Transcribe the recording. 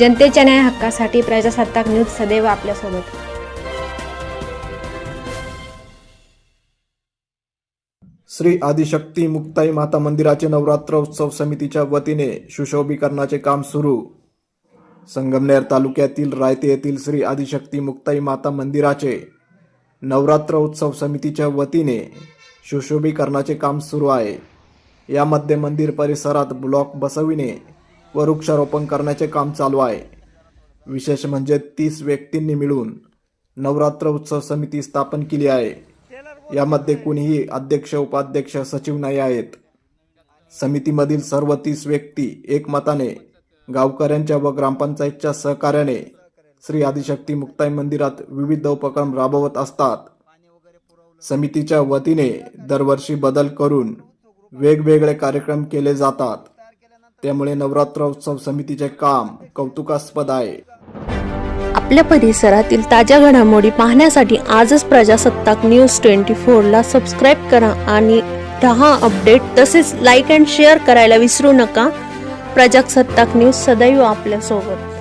जनतेच्या न्याय हक्कासाठी प्रजासत्ताक न्यूज सदैव आपल्यासोबत. श्री आदिशक्ती मुक्ताई माता मंदिराचे नवरात्र उत्सव समितीच्या वतीने सुशोभीकरणाचे काम सुरू. संगमनेर तालुक्यातील रायते येथील श्री आदिशक्ती मुक्ताई माता मंदिराचे नवरात्र उत्सव समितीच्या वतीने सुशोभीकरणाचे काम सुरू आहे. यामध्ये मंदिर परिसरात ब्लॉक बसविणे व वृक्षारोपण करण्याचे काम चालू आहे. विशेष म्हणजे तीस व्यक्तींनी मिळून नवरात्र उत्सव समिती स्थापन केली आहे. यामध्ये कुणीही अध्यक्ष उपाध्यक्ष सचिव नाही आहेत. समितीमधील सर्व तीस व्यक्ती एकमताने गावकऱ्यांच्या व ग्रामपंचायतच्या सहकार्याने श्री आदिशक्ती मुक्ताई मंदिरात विविध उपक्रम राबवत असतात. समितीच्या वतीने दरवर्षी बदल करून वेगवेगळे कार्यक्रम केले जातात. त्यामुळे नवरात्र उत्सव समितीचे काम कौतुकास्पद आहे. आपल्या परिसरातील ताज्या घडामोडी पाहण्यासाठी आजच प्रजासत्ताक न्यूज ट्वेंटी फोरला सबस्क्राईब करा आणि दहा अपडेट तसेच लाईक अँड शेअर करायला विसरू नका. प्रजासत्ताक न्यूज सदैव आपल्यासोबत.